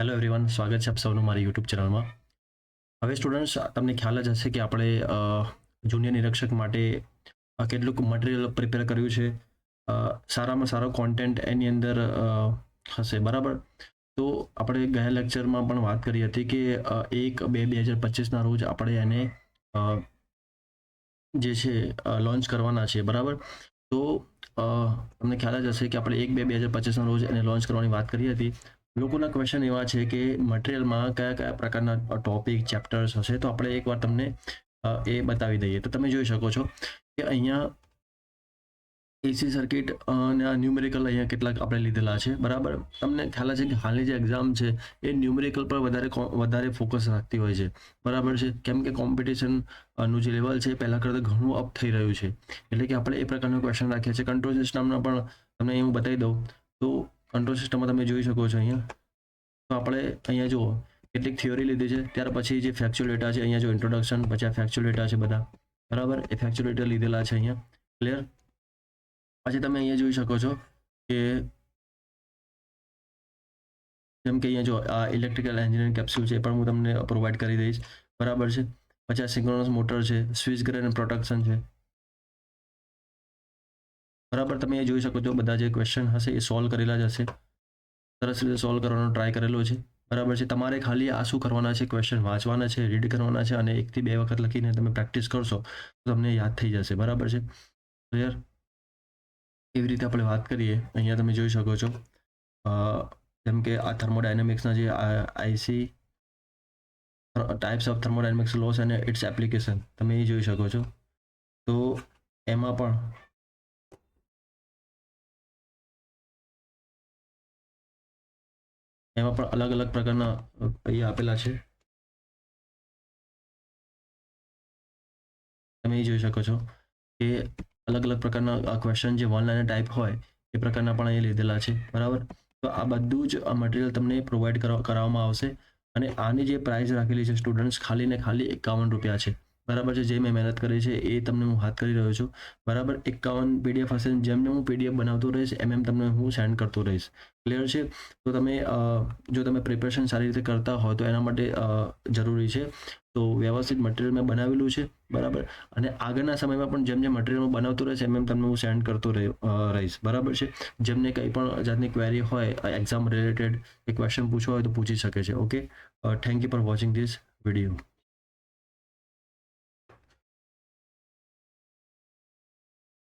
Hello everyone સ્વાગત છે આપ સૌનું મારી યુટ્યુબ ચેનલમાં. હવે સ્ટુડન્ટ્સ તમને ખ્યાલ જ હશે કે આપણે જુનિયર નિરીક્ષક માટે કેટલુંક મટીરિયલ પ્રિપેર કર્યું છે. સારામાં સારો કોન્ટેન્ટ એની અંદર હશે, બરાબર? તો આપણે ગયા લેક્ચરમાં પણ વાત કરી હતી કે એક બે બે હજાર પચીસના રોજ આપણે એને જે છે લોન્ચ કરવાના છે, બરાબર? તો તમને ખ્યાલ જ હશે કે આપણે એક બે બે હજાર પચીસના રોજ એને લોન્ચ કરવાની વાત કરી હતી. લોકોના ક્વેશ્ચન એવા છે કે મટીરિયલમાં કયા કયા પ્રકારના ટોપિક ચેપ્ટર્સ હશે? તો આપણે એકવાર તમને એ બતાવી દઈએ. તો તમે જોઈ શકો છો કે અહીંયા એસી સર્કિટ અને ન્યુમેરિકલ અહીંયા કેટલાક આપણે લીધેલા છે. બરાબર? તમને ખ્યાલ છે કે હાલની જે એક્ઝામ છે, એ ન્યુમેરિકલ પર વધારે વધારે ફોકસ રાખતી હોય છે. બરાબર છે? કેમ કે કોમ્પિટિશનનું જે લેવલ છે પહેલાં કરતાં ઘણું અપ થઈ રહ્યું છે. એટલે કે આપણે એ પ્રકારનો ક્વેશ્ચન રાખીએ છીએ. કંટ્રોલ સિસ્ટમના પણ તમને હું બતાવી દઉં. તો કંટ્રોલ સિસ્ટમમાં તમે જોઈ શકો છો અહીંયા. તો આપણે અહીંયા જુઓ, કેટલીક થિયોરી લીધી છે. ત્યાર પછી જે ફેક્ચ્યુઅલ ડેટા છે, અહીંયા જો ઇન્ટ્રોડક્શન પછી આ ફેક્ચ્યુઅલ ડેટા છે બધા. બરાબર? એ ફેક્ચ્યુઅલ ડેટા લીધેલા છે અહીંયા. ક્લિયર પછી તમે અહીંયા જોઈ શકો છો કે જેમ કે અહીંયા જો, આ ઇલેક્ટ્રિકલ એન્જિનિયરિંગ કેપ્સ્યુલ છે એ પણ હું તમને પ્રોવાઈડ કરી દઈશ. બરાબર છે? પછી આ સિંક્રોનસ મોટર છે સ્વિચ ગ્રેડ એન્ડ પ્રોટેક્શન છે. બરાબર, તમે એ જોઈ શકો છો, બધા જે ક્વેશ્ચન હશે એ સોલ્વ કરેલા જ હશે. સરસ રીતે સોલ્વ કરવાનો ટ્રાય કરેલો છે. બરાબર છે, તમારે ખાલી આ શું કરવાના છે ક્વેશ્ચન વાંચવાના છે રીડ કરવાના છે અને એકથી બે વખત લખીને તમે પ્રેક્ટિસ કરશો, તો તમને યાદ થઈ જશે. બરાબર છે? ક્લિયર એવી રીતે આપણે વાત કરીએ. અહીંયા તમે જોઈ શકો છો જેમ કે આ થર્મોડાયનેમિક્સના જે IC types of thermodynamics laws અને ઇટ્સ એપ્લિકેશન તમે એ જોઈ શકો છો. તો એમાં પણ એમાં પણ અલગ અલગ પ્રકારના અહીંયા આપેલા છે. તમે એ જોઈ શકો છો કે અલગ અલગ પ્રકારના ક્વેશ્ચન જે વન લાઈન ટાઈપ હોય, એ પ્રકારના પણ અહીંયા લીધેલા છે. બરાબર? તો આ બધું જ મટીરિયલ તમને પ્રોવાઈડ કરાવવામાં આવશે અને આની જે પ્રાઇસ રાખેલી છે સ્ટુડન્ટ્સ ખાલી ને ખાલી એકાવન રૂપિયા છે. બરાબર છે, જે મેં મહેનત કરી છે, એ તમને હું હાથ કરી રહ્યો છું. બરાબર, એકાવન પીડીએફ હશે જેમ જેમ હું પીડીએફ બનાવતો રહીશ, એમ એમ તમને હું સેન્ડ કરતો રહીશ. ક્લિયર છે? તો તમે જો તમે પ્રિપેરેશન સારી રીતે કરતા હો તો એના માટે જરૂરી છે. તો વ્યવસ્થિત મટીરિયલ મેં બનાવેલું છે, બરાબર? અને આગળના સમયમાં પણ જેમ જેમ મટીરિયલ બનાવતો રહીશ, એમ એમ તમને હું સેન્ડ કરતો રહી- રહીશ. બરાબર છે? જેમને કંઈ પણ જાતની ક્વેરી હોય એક્ઝામ રિલેટેડ કે ક્વેશ્ચન પૂછવા હોય તો પૂછી શકે છે okay thank you for watching this video